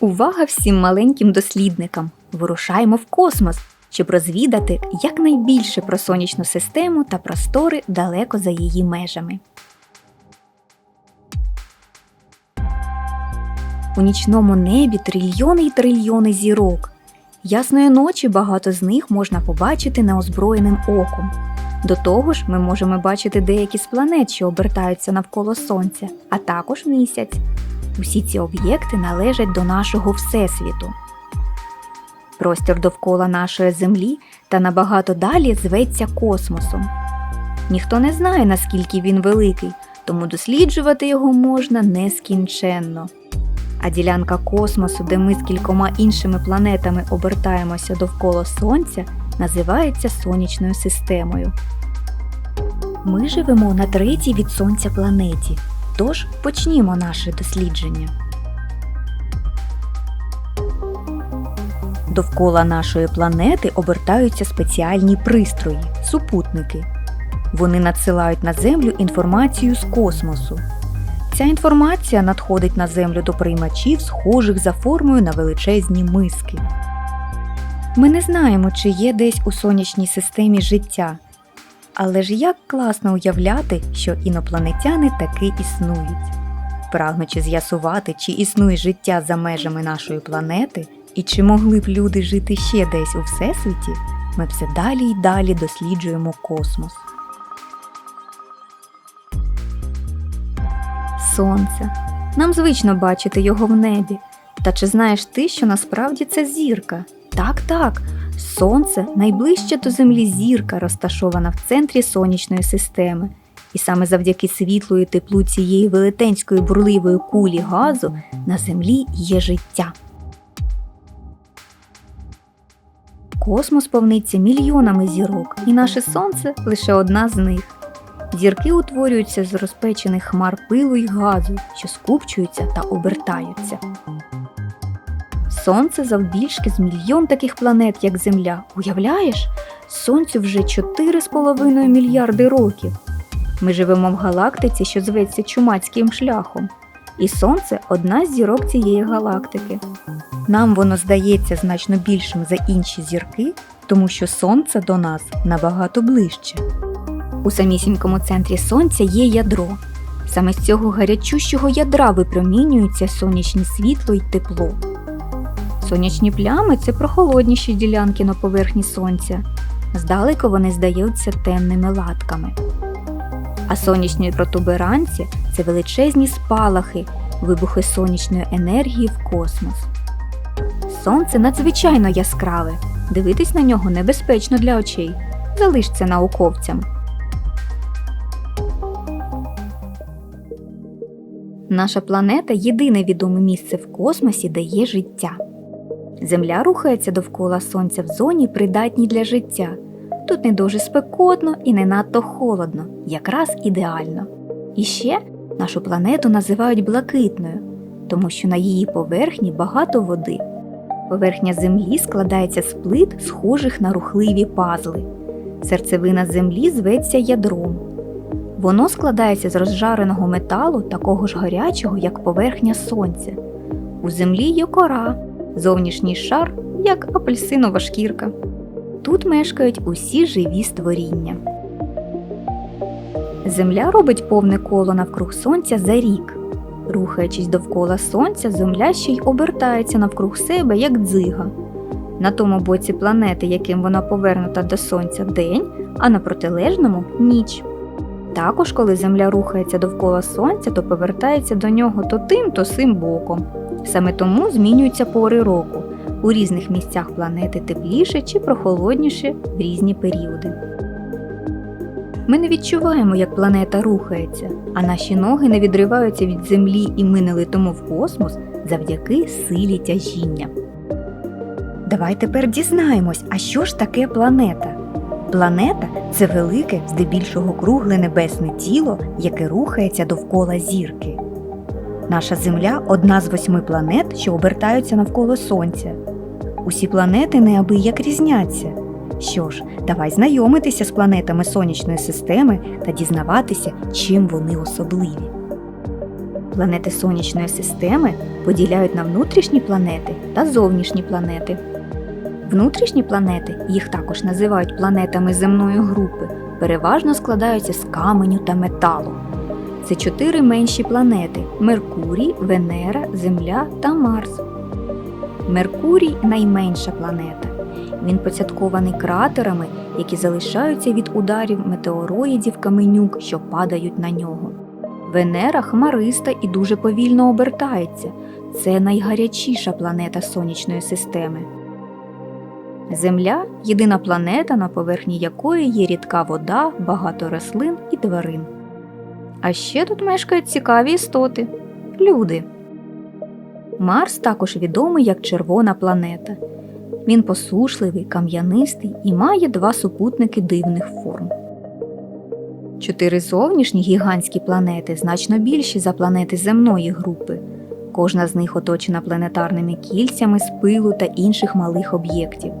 Увага всім маленьким дослідникам! Вирушаємо в космос, щоб розвідати якнайбільше про сонячну систему та простори далеко за її межами. У нічному небі трильйони й трильйони зірок. Ясної ночі багато з них можна побачити неозброєним оком. До того ж, ми можемо бачити деякі з планет, що обертаються навколо Сонця, а також місяць. Усі ці об'єкти належать до нашого Всесвіту. Простір довкола нашої Землі та набагато далі зветься космосом. Ніхто не знає, наскільки він великий, тому досліджувати його можна нескінченно. А ділянка космосу, де ми з кількома іншими планетами обертаємося довкола Сонця, називається сонячною системою. Ми живемо на третій від Сонця планеті, тож почнімо наше дослідження. Довкола нашої планети обертаються спеціальні пристрої супутники. Вони надсилають на Землю інформацію з космосу. Ця інформація надходить на Землю до приймачів, схожих за формою на величезні миски. Ми не знаємо, чи є десь у сонячній системі життя. Але ж як класно уявляти, що інопланетяни таки існують. Прагнучи з'ясувати, чи існує життя за межами нашої планети, і чи могли б люди жити ще десь у Всесвіті, ми все далі й далі досліджуємо космос. Сонце. Нам звично бачити його в небі. Та чи знаєш ти, що насправді це зірка? Так, так. Сонце найближче до Землі зірка, розташована в центрі сонячної системи. І саме завдяки світлу і теплу цієї велетенської бурливої кулі газу на Землі є життя. Космос повниться мільйонами зірок, і наше сонце лише одна з них. Зірки утворюються з розпечених хмар пилу й газу, що скупчуються та обертаються. Сонце завбільшки з мільйон таких планет, як Земля. Уявляєш? Сонцю вже 4,5 мільярди років. Ми живемо в галактиці, що зветься чумацьким шляхом, і Сонце одна з зірок цієї галактики. Нам воно здається значно більшим за інші зірки, тому що Сонце до нас набагато ближче. У самісінькому центрі Сонця є ядро. Саме з цього гарячущого ядра випромінюється сонячне світло й тепло. Сонячні плями це прохолодніші ділянки на поверхні сонця. Здалеку вони здаються темними латками. А сонячні протуберанці це величезні спалахи, вибухи сонячної енергії в космос. Сонце надзвичайно яскраве. Дивитись на нього небезпечно для очей. Залиш це науковцям. Наша планета єдине відоме місце в космосі, де є життя. Земля рухається довкола Сонця в зоні, придатній для життя. Тут не дуже спекотно і не надто холодно, якраз ідеально. І ще нашу планету називають блакитною, тому що на її поверхні багато води. Поверхня Землі складається з плит, схожих на рухливі пазли. Серцевина Землі зветься ядром. Воно складається з розжареного металу, такого ж гарячого, як поверхня сонця. У землі є кора, зовнішній шар, як апельсинова шкірка. Тут мешкають усі живі створіння. Земля робить повне коло навкруг сонця за рік. Рухаючись довкола сонця, земля ще й обертається навкруг себе, як дзига. На тому боці планети, яким вона повернута до сонця день, а на протилежному ніч. Також, коли Земля рухається довкола Сонця, то повертається до нього то тим, то сим боком. Саме тому змінюються пори року. У різних місцях планети тепліше чи прохолодніше в різні періоди. Ми не відчуваємо, як планета рухається, а наші ноги не відриваються від землі і ми не летимо в космос завдяки силі тяжіння. Давай тепер дізнаємось, а що ж таке планета? Планета це велике, здебільшого кругле небесне тіло, яке рухається довкола зірки. Наша Земля одна з восьми планет, що обертаються навколо Сонця. Усі планети неабияк різняться. Що ж, давай знайомитися з планетами сонячної системи та дізнаватися, чим вони особливі. Планети сонячної системи поділяють на внутрішні планети та зовнішні планети. Внутрішні планети, їх також називають планетами земної групи, переважно складаються з каменю та металу. Це чотири менші планети Меркурій, Венера, Земля та Марс. Меркурій найменша планета. Він поцяткований кратерами, які залишаються від ударів метеороїдів каменюк, що падають на нього. Венера хмариста і дуже повільно обертається. Це найгарячіша планета сонячної системи. Земля єдина планета, на поверхні якої є рідка вода, багато рослин і тварин. А ще тут мешкають цікаві істоти люди. Марс також відомий як червона планета. Він посушливий, кам'янистий і має два супутники дивних форм. Чотири зовнішні гігантські планети значно більші за планети земної групи. Кожна з них оточена планетарними кільцями з пилу та інших малих об'єктів.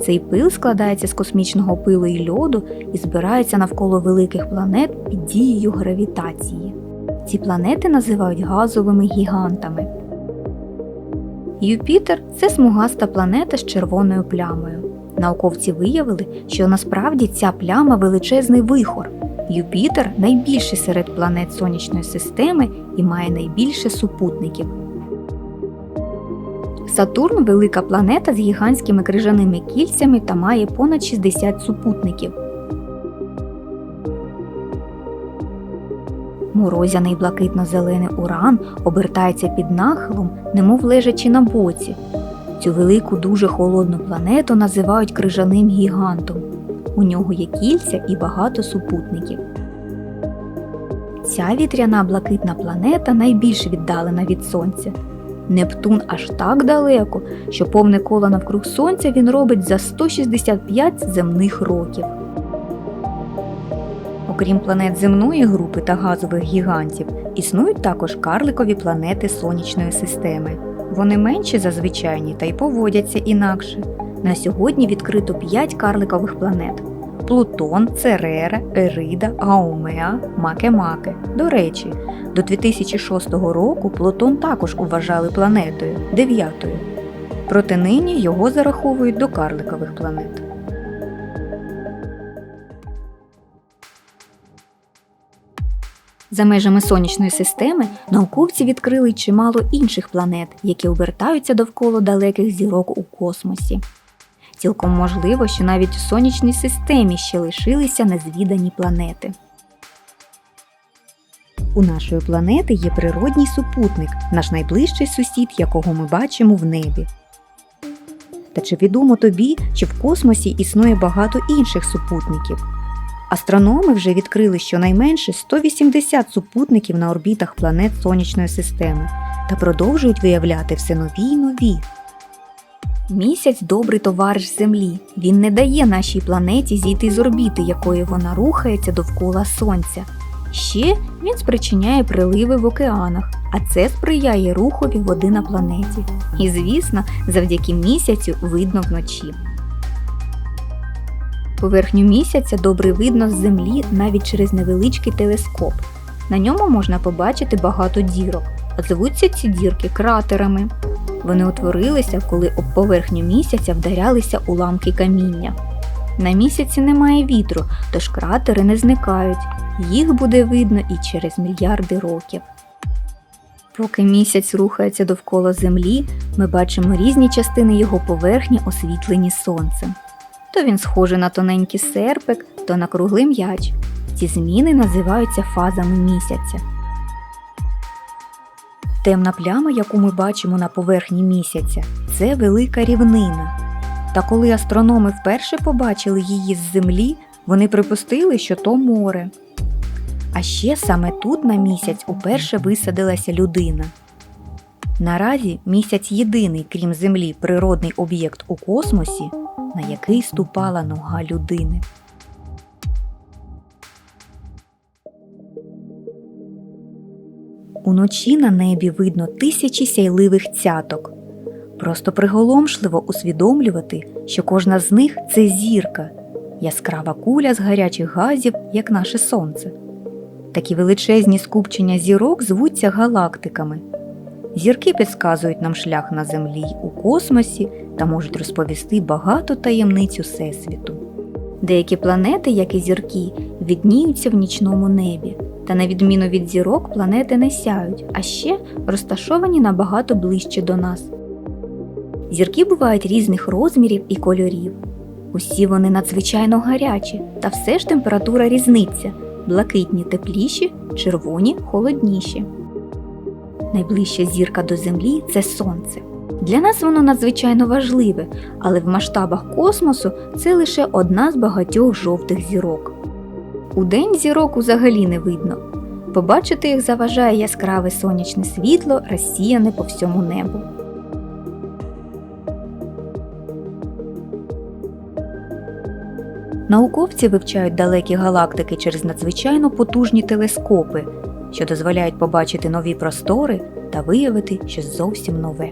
Цей пил складається з космічного пилу і льоду і збирається навколо великих планет під дією гравітації. Ці планети називають газовими гігантами. Юпітер це смугаста планета з червоною плямою. Науковці виявили, що насправді ця пляма величезний вихор. Юпітер найбільший серед планет сонячної системи і має найбільше супутників. Сатурн велика планета з гігантськими крижаними кільцями та має понад 60 супутників. Морозяний блакитно-зелений уран обертається під нахилом, немов лежачи на боці. Цю велику дуже холодну планету називають крижаним гігантом. У нього є кільця і багато супутників. Ця вітряна блакитна планета найбільш віддалена від Сонця. Нептун аж так далеко, що повне коло навкруг Сонця він робить за 165 земних років. Окрім планет земної групи та газових гігантів, існують також карликові планети сонячної системи. Вони менші за звичайні та й поводяться інакше. На сьогодні відкрито 5 карликових планет: Плутон, Церера, Ерида, Гаумеа, Макемаке. До речі, до 2006 року Плутон також вважали планетою дев'ятою. Проте нині його зараховують до карликових планет. За межами сонячної системи науковці відкрили чимало інших планет, які обертаються довкола далеких зірок у космосі. Цілком можливо, що навіть у сонячній системі ще лишилися незвідані планети. У нашої планети є природній супутник, наш найближчий сусід, якого ми бачимо в небі. Та чи відомо тобі, що в космосі існує багато інших супутників? Астрономи вже відкрили щонайменше 180 супутників на орбітах планет сонячної системи та продовжують виявляти все нові й нові. Місяць добрий товариш Землі. Він не дає нашій планеті зійти з орбіти, якої вона рухається довкола Сонця. Ще він спричиняє приливи в океанах, а це сприяє рухові води на планеті. І, звісно, завдяки місяцю видно вночі. Поверхню місяця добре видно з землі навіть через невеличкий телескоп. На ньому можна побачити багато дірок, звуться ці дірки кратерами. Вони утворилися, коли об поверхню місяця вдарялися уламки каміння. На місяці немає вітру, тож кратери не зникають. Їх буде видно і через мільярди років. Поки місяць рухається довкола Землі, ми бачимо різні частини його поверхні, освітлені сонцем. То він схожий на тоненький серпик, то на круглий м'яч. Ці зміни називаються фазами місяця. Темна пляма, яку ми бачимо на поверхні місяця, це велика рівнина. Та коли астрономи вперше побачили її з землі, вони припустили, що то море. А ще саме тут на місяць уперше висадилася людина. Наразі місяць єдиний, крім Землі, природний об'єкт у космосі, на який ступала нога людини. Уночі на небі видно тисячі сяйливих цяток. Просто приголомшливо усвідомлювати, що кожна з них це зірка, яскрава куля з гарячих газів, як наше сонце. Такі величезні скупчення зірок звуться галактиками. Зірки підказують нам шлях на землі у космосі та можуть розповісти багато таємниць Усесвіту. Деякі планети, як і зірки, відніються в нічному небі, та на відміну від зірок, планети не сяють, а ще розташовані набагато ближче до нас. Зірки бувають різних розмірів і кольорів. Усі вони надзвичайно гарячі, та все ж температура різниця блакитні тепліші, червоні холодніші. Найближча зірка до Землі це Сонце. Для нас воно надзвичайно важливе, але в масштабах космосу це лише одна з багатьох жовтих зірок. Удень зірок взагалі не видно. Побачити їх заважає яскраве сонячне світло, розсіяне по всьому небу. Науковці вивчають далекі галактики через надзвичайно потужні телескопи, що дозволяють побачити нові простори та виявити щось зовсім нове.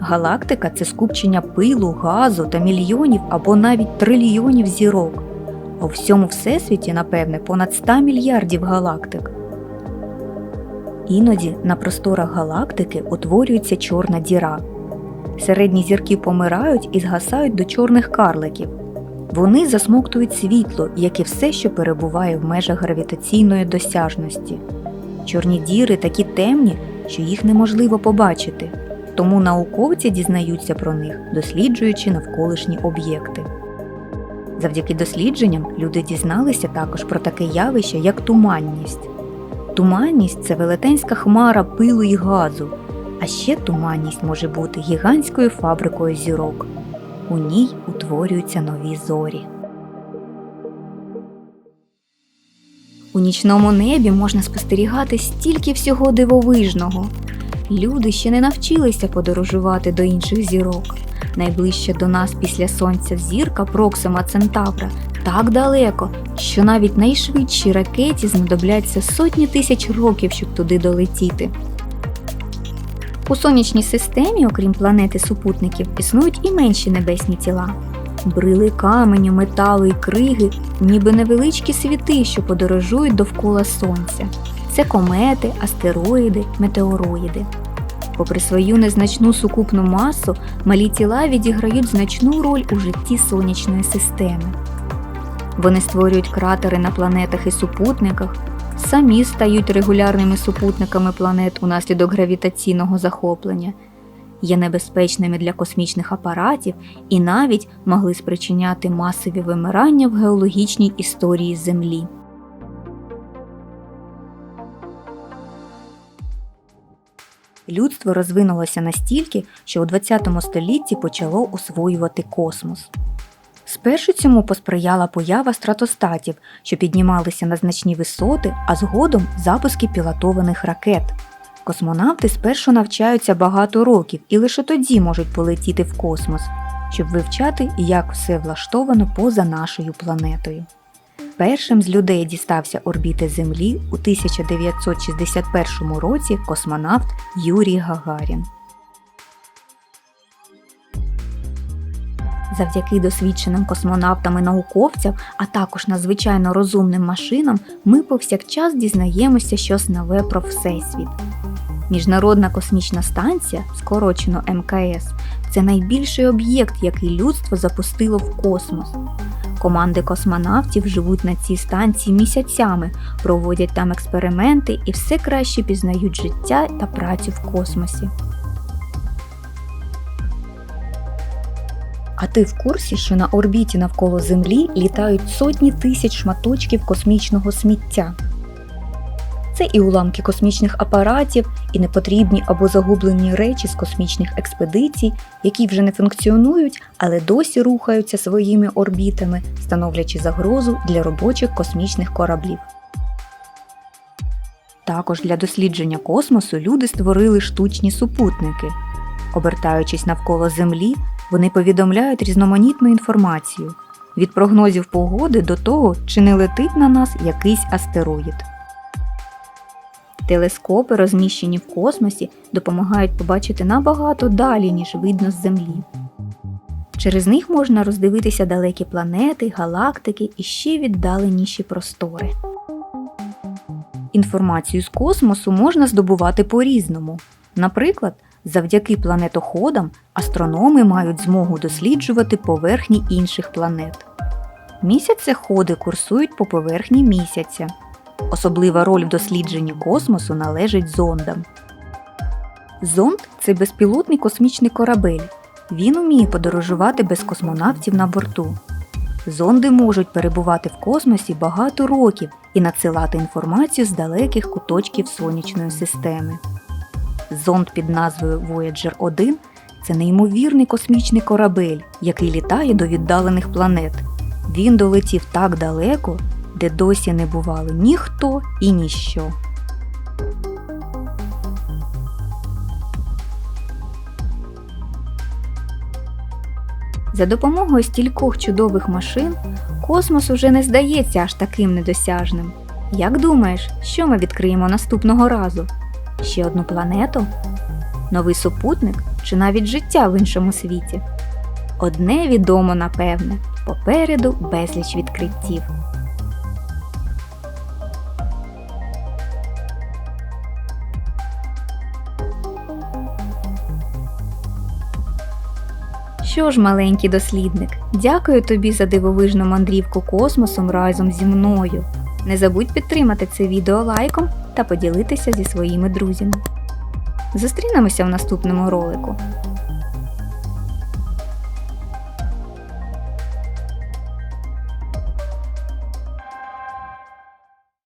Галактика це скупчення пилу, газу та мільйонів або навіть трильйонів зірок. У всьому всесвіті, напевне, понад 100 мільярдів галактик. Іноді на просторах галактики утворюється чорна діра. Середні зірки помирають і згасають до чорних карликів. Вони засмоктують світло, як і все, що перебуває в межах гравітаційної досяжності. Чорні діри такі темні, що їх неможливо побачити, тому науковці дізнаються про них, досліджуючи навколишні об'єкти. Завдяки дослідженням люди дізналися також про таке явище, як туманність. Туманність це велетенська хмара пилу і газу, а ще туманність може бути гігантською фабрикою зірок. У ній утворюються нові зорі. У нічному небі можна спостерігати стільки всього дивовижного. Люди ще не навчилися подорожувати до інших зірок. Найближча до нас після сонця зірка Проксима Центавра так далеко, що навіть найшвидшій ракеті знадобляться сотні тисяч років, щоб туди долетіти. У сонячній системі, окрім планети супутників, існують і менші небесні тіла. Брили каменю, металу і криги, ніби невеличкі світи, що подорожують довкола Сонця. Це комети, астероїди, метеороїди. Попри свою незначну сукупну масу, малі тіла відіграють значну роль у житті сонячної системи. Вони створюють кратери на планетах і супутниках, самі стають регулярними супутниками планет унаслідок гравітаційного захоплення, є небезпечними для космічних апаратів і навіть могли спричиняти масові вимирання в геологічній історії Землі. Людство розвинулося настільки, що у ХХ столітті почало освоювати космос. Спершу цьому посприяла поява стратостатів, що піднімалися на значні висоти, а згодом запуски пілотованих ракет. Космонавти спершу навчаються багато років і лише тоді можуть полетіти в космос, щоб вивчати, як все влаштовано поза нашою планетою. Першим з людей дістався орбіти Землі у 1961 році космонавт Юрій Гагарін. Завдяки досвідченим космонавтам і науковцям, а також надзвичайно розумним машинам, ми повсякчас дізнаємося щось нове про Всесвіт. Міжнародна космічна станція, скорочено МКС, це найбільший об'єкт, який людство запустило в космос. Команди космонавтів живуть на цій станції місяцями, проводять там експерименти і все краще пізнають життя та працю в космосі. А ти в курсі, що на орбіті навколо Землі літають сотні тисяч шматочків космічного сміття? Це і уламки космічних апаратів, і непотрібні або загублені речі з космічних експедицій, які вже не функціонують, але досі рухаються своїми орбітами, становлячи загрозу для робочих космічних кораблів. Також для дослідження космосу люди створили штучні супутники. Обертаючись навколо Землі, вони повідомляють різноманітну інформацію від прогнозів погоди до того, чи не летить на нас якийсь астероїд. Телескопи, розміщені в космосі, допомагають побачити набагато далі, ніж видно з Землі. Через них можна роздивитися далекі планети, галактики і ще віддаленіші простори. Інформацію з космосу можна здобувати по-різному. Наприклад, завдяки планетоходам астрономи мають змогу досліджувати поверхні інших планет. Місяцеходи курсують по поверхні місяця. Особлива роль в дослідженні космосу належить зондам. Зонд це безпілотний космічний корабель. Він уміє подорожувати без космонавтів на борту. Зонди можуть перебувати в космосі багато років і надсилати інформацію з далеких куточків сонячної системи. Зонд під назвою Voyager 1 це неймовірний космічний корабель, який літає до віддалених планет. Він долетів так далеко, де досі не бували ніхто і ніщо. За допомогою стількох чудових машин космос уже не здається аж таким недосяжним. Як думаєш, що ми відкриємо наступного разу? Ще одну планету? Новий супутник чи навіть життя в іншому світі? Одне відомо напевне попереду безліч відкриттів. Що ж, маленький дослідник, дякую тобі за дивовижну мандрівку космосом разом зі мною. Не забудь підтримати це відео лайком та поділитися зі своїми друзями. Зустрінемося в наступному ролику.